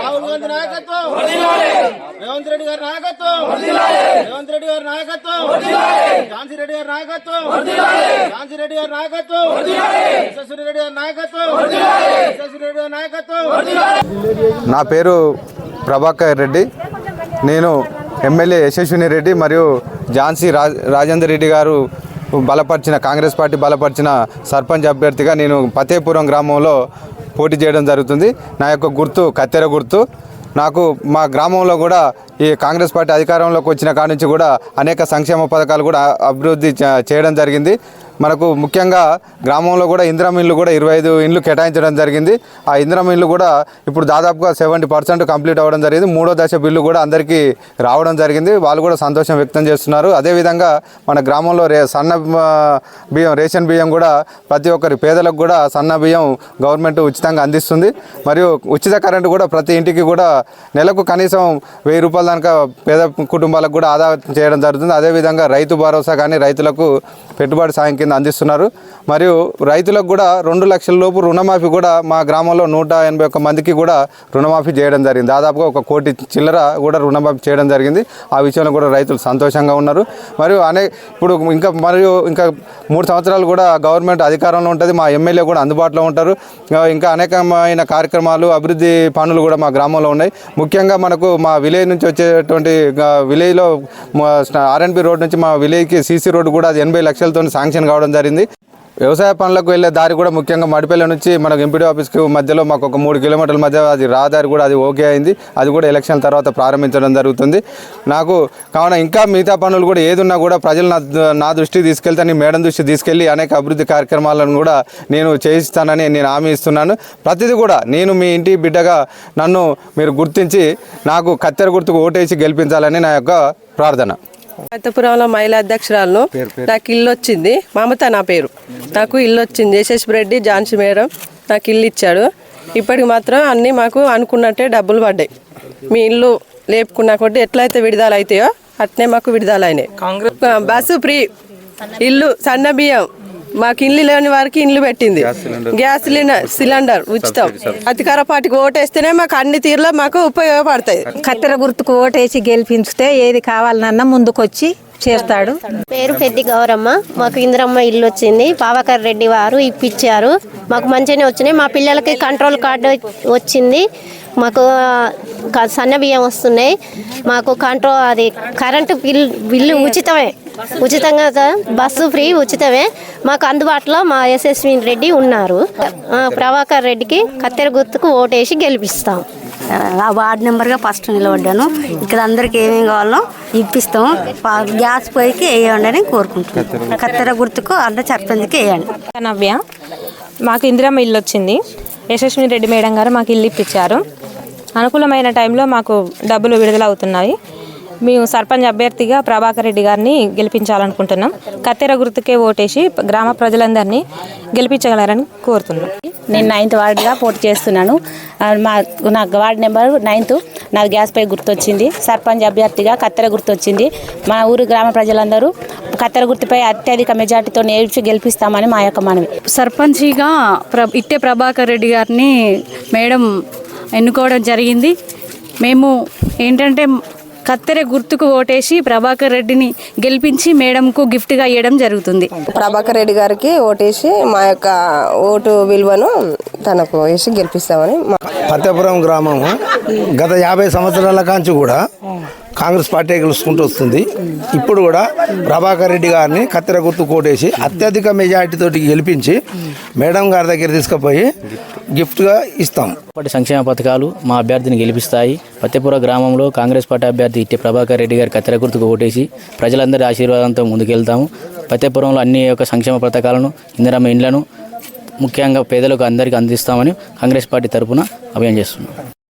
రాహుల్ గాంధీ నాయకత్వం! రేవంత్ రెడ్డి గారి నాయకత్వం! రేవంత్ రెడ్డి గారి నాయకత్వం! గారి నాయకత్వం. గారి నాయకత్వం. రెడ్డి గారి నాయకత్వం. రెడ్డి గారి నాయకత్వం. నా పేరు ప్రభాకర్ రెడ్డి. నేను ఎమ్మెల్యే యశస్విని రెడ్డి మరియు ఝాన్సీ రాజేందర్ రెడ్డి గారు బలపరిచిన కాంగ్రెస్ పార్టీ బలపరిచిన సర్పంచ్ అభ్యర్థిగా నేను ఫతేపురం గ్రామంలో పోటీ చేయడం జరుగుతుంది. నా యొక్క గుర్తు కత్తెర గుర్తు. నాకు మా గ్రామంలో కూడా ఈ కాంగ్రెస్ పార్టీ అధికారంలోకి వచ్చిన కాడ నుంచి కూడా అనేక సంక్షేమ పథకాలు కూడా అభివృద్ధి చేయడం జరిగింది. మనకు ముఖ్యంగా గ్రామంలో కూడా ఇందిరం ఇండ్లు కూడా ఇరవై ఐదు ఇండ్లు కేటాయించడం జరిగింది. ఆ ఇందిరం ఇండ్లు కూడా ఇప్పుడు దాదాపుగా సెవెంటీ పర్సెంట్ కంప్లీట్ అవ్వడం జరిగింది. మూడో దశ బిల్లు కూడా అందరికీ రావడం జరిగింది. వాళ్ళు కూడా సంతోషం వ్యక్తం చేస్తున్నారు. అదేవిధంగా మన గ్రామంలో రే సన్న బియ్యం రేషన్ బియ్యం కూడా ప్రతి ఒక్కరి పేదలకు కూడా సన్న బియ్యం గవర్నమెంట్ ఉచితంగా అందిస్తుంది. మరియు ఉచిత కరెంటు కూడా ప్రతి ఇంటికి కూడా నెలకు కనీసం వెయ్యి రూపాయల దాకా పేద కుటుంబాలకు కూడా ఆదా చేయడం జరుగుతుంది. అదేవిధంగా రైతు భరోసా కానీ రైతులకు పెట్టుబడి సాయం కింద అందిస్తున్నారు. మరియు రైతులకు కూడా రెండు లక్షల లోపు రుణమాఫీ కూడా మా గ్రామంలో నూట ఎనభై ఒక్క మందికి కూడా రుణమాఫీ చేయడం జరిగింది. దాదాపుగా ఒక కోటి చిల్లర కూడా రుణమాఫీ చేయడం జరిగింది. ఆ విషయంలో కూడా రైతులు సంతోషంగా ఉన్నారు. మరియు అనే ఇప్పుడు ఇంకా మరియు ఇంకా మూడు సంవత్సరాలు కూడా గవర్నమెంట్ అధికారంలో ఉంటుంది. మా ఎమ్మెల్యే కూడా అందుబాటులో ఉంటారు. ఇంకా అనేకమైన కార్యక్రమాలు అభివృద్ధి పనులు కూడా మా గ్రామంలో ఉన్నాయి. ముఖ్యంగా మనకు మా విలేజ్ నుంచి వచ్చేటువంటి విలేజ్లో ఆర్ఎన్బి రోడ్ నుంచి మా విలేజ్కి సీసీ రోడ్ కూడా అది ఎనభై లక్షలతో శాంక్షన్ కావడం జరిగింది. వ్యవసాయ పనులకు వెళ్ళే దారి కూడా ముఖ్యంగా మడిపల్లి నుంచి మనకు ఎంపీడీ ఆఫీస్కి మధ్యలో మాకు ఒక మూడు కిలోమీటర్ల మధ్య అది రహదారి కూడా అది ఓకే అయింది. అది కూడా ఎలక్షన్ తర్వాత ప్రారంభించడం జరుగుతుంది. నాకు కావున ఇంకా మిగతా పనులు కూడా ఏదున్నా కూడా ప్రజలు నా నా దృష్టికి తీసుకెళ్తే నేను మేడం దృష్టి తీసుకెళ్ళి అనేక అభివృద్ధి కార్యక్రమాలను కూడా నేను చేయిస్తానని నేను హామీ ఇస్తున్నాను. ప్రతిదీ కూడా నేను మీ ఇంటి బిడ్డగా నన్ను మీరు గుర్తించి నాకు కత్తెర గుర్తుకు ఓటేసి గెలిపించాలని నా యొక్క ప్రార్థన. అత్తపురంలో మహిళా అధ్యక్షురాలను నాకు ఇల్లు వచ్చింది. మమత నా పేరు. నాకు ఇల్లు వచ్చింది. యశస్వి రెడ్డి ఝాన్సీ మేడం నాకు ఇల్లు ఇచ్చాడు ఇప్పటికి మాత్రం అన్నీ మాకు అనుకున్నట్టే డబ్బులు పడ్డాయి. మీ ఇల్లు లేపుకున్నా కొట్టి ఎట్లయితే విడుదల అవుతాయో అట్నే మాకు విడుదల అయినాయి బస్సు ఫ్రీ. ఇల్లు సన్న బియ్యం. మాకు ఇల్లు లేని వారికి ఇల్లు పెట్టింది. Gas cylinder. సిలిండర్ ఉచితం. అధికార పార్టీకి ఓటేస్తేనే మాకు అన్ని తీరులో మాకు ఉపయోగపడతాయి. కత్తెర గుర్తుకు ఓటేసి గెలిపించితే ఏది కావాలన్నా ముందుకొచ్చి చేస్తాడు. పేరు పెద్ది గౌరమ్మ. మాకు ఇందిరమ్మ ఇల్లు వచ్చింది. పావకర్ రెడ్డి వారు ఇప్పించారు మాకు మంచిగానే వచ్చినాయి. మా పిల్లలకి కంట్రోల్ కార్డు వచ్చింది. మాకు సన్న బియ్యం వస్తున్నాయి. మాకు కంట్రోల్ అది కరెంటు బిల్ బిల్లు ఉచితమే. ఉచితంగా బస్సు ఫ్రీ ఉచితమే. మాకు అందుబాటులో మా యశస్వి రెడ్డి ఉన్నారు. ప్రభాకర్ రెడ్డికి కత్తెర గుర్తుకు ఓటేసి గెలిపిస్తాం. ఆ వార్డు నెంబర్గా ఫస్ట్ నిలబడ్డాను. ఇక్కడ అందరికి ఏమేమి కావాలో ఇప్పిస్తాం గ్యాస్ పొయ్యికి వేయండి అని కోరుకుంటున్నాం కత్తెర గుర్తుకు అర్ధ సర్పంచ్కి వేయండి. నవ్య. మాకు ఇందిరమ్మ ఇల్లు వచ్చింది. యశస్విని రెడ్డి మేడం గారు మాకు ఇల్లు ఇప్పించారు. అనుకూలమైన టైంలో మాకు డబ్బులు విడుదల అవుతున్నాయి మేము సర్పంచ్ అభ్యర్థిగా ప్రభాకర్ రెడ్డి గారిని గెలిపించాలనుకుంటున్నాం. కత్తెర గుర్తుకే ఓటేసి గ్రామ ప్రజలందరినీ గెలిపించగలరని కోరుతున్నాం. నేను నైన్త్ వార్డుగా పోటీ చేస్తున్నాను. మా నా వార్డు నెంబర్ నైన్త్. నాకు గ్యాస్ పై గుర్తొచ్చింది. సర్పంచ్ అభ్యర్థిగా కత్తెర గుర్తొచ్చింది. మా ఊరు గ్రామ ప్రజలందరూ కత్తెర గుర్తుపై అత్యధిక మెజార్టీతో నేర్చి గెలిపిస్తామని మా యొక్క మనవి. సర్పంచిగా ప్ర ఇట్టే ప్రభాకర్ రెడ్డి గారిని మేడం ఎన్నుకోవడం జరిగింది. మేము ఏంటంటే కత్తెర గుర్తుకు ఓటేసి ప్రభాకర్ రెడ్డిని గెలిపించి మేడంకు గిఫ్ట్గా ఇవ్వడం జరుగుతుంది. ప్రభాకర్ రెడ్డి గారికి ఓటేసి మా యొక్క ఓటు విలువను తనకు వేసి గెలిపిస్తామని మా ఫతేపురం గ్రామం గత యాభై సంవత్సరాల కాంచి కూడా కాంగ్రెస్ పార్టీ గెలుచుకుంటూ వస్తుంది. ఇప్పుడు కూడా ప్రభాకర్ రెడ్డి గారిని కత్తెర గుర్తు కోటేసి అత్యధిక మెజార్టీతోటి గెలిపించి మేడం గారి దగ్గర తీసుకుపోయి గిఫ్ట్గా ఇస్తాం. పార్టీ సంక్షేమ పథకాలు మా అభ్యర్థిని గెలిపిస్తాయి. పత్తిపుర గ్రామంలో కాంగ్రెస్ పార్టీ అభ్యర్థి ఇట్టి ప్రభాకర్ రెడ్డి గారి కత్తెర గుర్తుకు ఓటేసి ప్రజలందరి ఆశీర్వాదంతో ముందుకెళ్తాము. పత్తిపురంలో అన్ని యొక్క సంక్షేమ పథకాలను ఇందిరమ్మ ఇండ్లను ముఖ్యంగా పేదలకు అందరికీ అందిస్తామని కాంగ్రెస్ పార్టీ తరఫున అభియాన్ చేస్తున్నాం